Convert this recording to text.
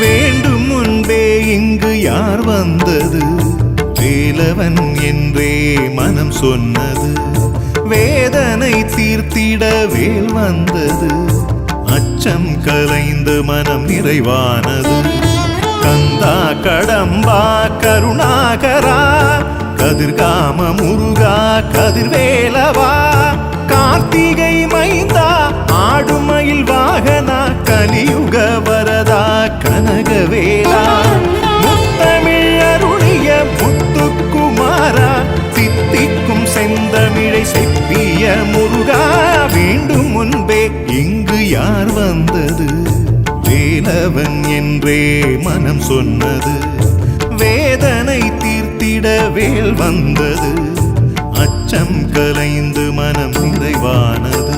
வேண்டும் முன்பே இங்கு யார் வந்தது? வேலவன் என்றே மனம் சொன்னது. வேதனை தீர்த்திட வேல் வந்தது. அச்சம் கலைந்து மனம் நிறைவானது. கந்தா கடம்பா கருணாகரா கதிர்காம முருகா கதிர்வேலவா கனகவேலா முத்தமிழ் அருளிய முத்துக்குமாரா சித்திக்கும் செந்தமிழை செப்பிய முருகா. வேண்டும் முன்பே இங்கு யார் வந்தது? வேலவன் என்றே மனம் சொன்னது. வேதனை தீர்த்திட வேல் வந்தது. அச்சம் கலைந்து மனம் நிறைவானது.